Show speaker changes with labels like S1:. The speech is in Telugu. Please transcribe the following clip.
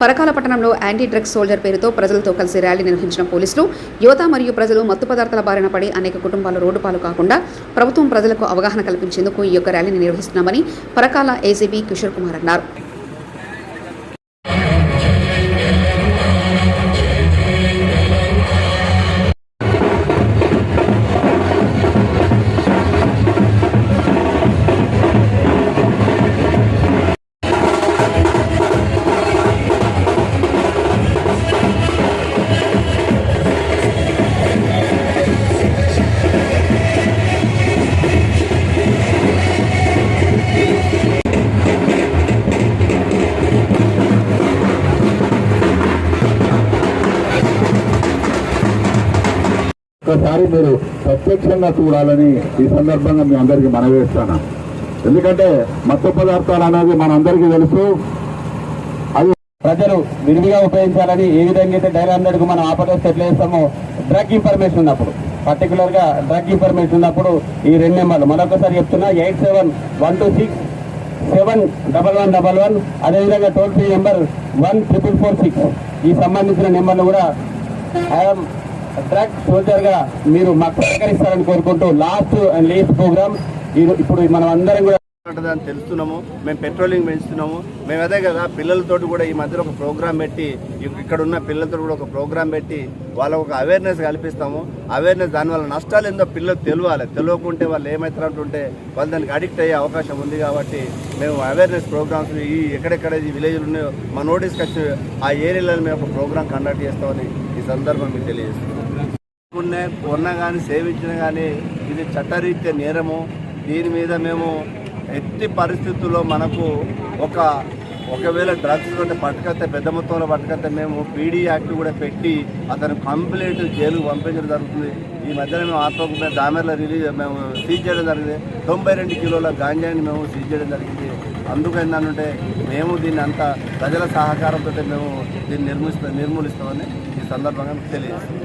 S1: పరకాల పట్టణంలో యాంటీ డ్రగ్స్ సోల్జర్ పేరుతో ప్రజలతో కలిసి ర్యాలీ నిర్వహించిన పోలీసులు యువత మరియు ప్రజలు మత్తు పదార్థాల బారిన పడి అనేక కుటుంబాలు రోడ్డు పాలు కాకుండా ప్రభుత్వం ప్రజలకు అవగాహన కల్పించేందుకు ఈ యొక్క ర్యాలీని నిర్వహిస్తున్నామని పరకాల ఏసీబీ కిషోర్ కుమార్ అన్నారు.
S2: ఒకసారి మీరు ప్రత్యక్షంగా చూడాలని ఈ సందర్భంగా మీ అందరికీ మనవేస్తాను ఎందుకంటే మత్తు పదార్థాలు అనేది మనందరికీ తెలుసు. అది
S3: ప్రజలు విరివిగా ఉపయోగించాలని ఏ విధంగా అయితే డైల్ హండ్రెడ్ మనం ఆపరేట్ ఎట్లా చేస్తామో డ్రగ్ ఇన్ఫర్మేషన్ ఉన్నప్పుడు పర్టికులర్గా డ్రగ్ ఇన్ఫర్మేషన్ ఉన్నప్పుడు ఈ రెండు నెంబర్లు. మరొకసారి చెప్తున్నా eight seven one two six seven double one double one అదేవిధంగా toll free number one triple four six. ఈ సంబంధించిన నెంబర్లు కూడా ఐఎమ్ డ్రగ్ సోల్జర్గా మీరు మాకు సహకరిస్తారని కోరుకుంటూ లాస్ట్ అండ్ లీస్ట్ ప్రోగ్రామ్ ఇప్పుడు మనం అందరం కూడా
S4: ఉంటుందని తెలుస్తున్నాము. మేము పెట్రోలింగ్ పెంచుతున్నాము. మేము అదే కదా పిల్లలతోటి కూడా ఈ మధ్యలో ఒక ప్రోగ్రామ్ పెట్టి ఇక్కడ ఉన్న పిల్లలతో కూడా ఒక ప్రోగ్రామ్ పెట్టి వాళ్ళకు ఒక అవేర్నెస్ కల్పిస్తాము. అవేర్నెస్ దానివల్ల నష్టాలు ఏందో పిల్లలు తెలియాలి. తెలియకుంటే వాళ్ళు ఏమవుతారంటుంటే వాళ్ళు దానికి అడిక్ట్ అయ్యే అవకాశం ఉంది కాబట్టి మేము అవేర్నెస్ ప్రోగ్రామ్స్ ఈ ఎక్కడెక్కడ ఈ విలేజ్లు ఉన్నాయో మా నోటీస్కి వచ్చి ఆ ఏరియాలో మేము ఒక ప్రోగ్రామ్ కండక్ట్ చేస్తామని ఈ సందర్భం మీకు తెలియజేస్తున్నాం. ఉన్నా కొన్నా కానీ సేవించిన కానీ ఇది చట్టరీత్యా నేరము. దీని మీద మేము ఎట్టి పరిస్థితుల్లో మనకు ఒక ఒకవేళ డ్రగ్స్ కంటే పట్టుకతే పెద్ద మొత్తంలో పట్టుకతే మేము పీడీ యాక్ట్ కూడా పెట్టి అతను కంప్లైంట్ జైలుకు పంపించడం జరుగుతుంది. ఈ మధ్యన మేము ఆత్మకుండా దామెర్లో రిలీజ్ మేము సీజ్ చేయడం జరిగింది. తొంభై రెండు కిలోల గాంజాని మేము సీజ్ చేయడం జరిగింది. అందుకు మేము దీన్ని అంతా ప్రజల సహకారంతో మేము దీన్ని నిర్మిస్తాం నిర్మూలిస్తామని ఈ సందర్భంగా తెలియజేస్తాం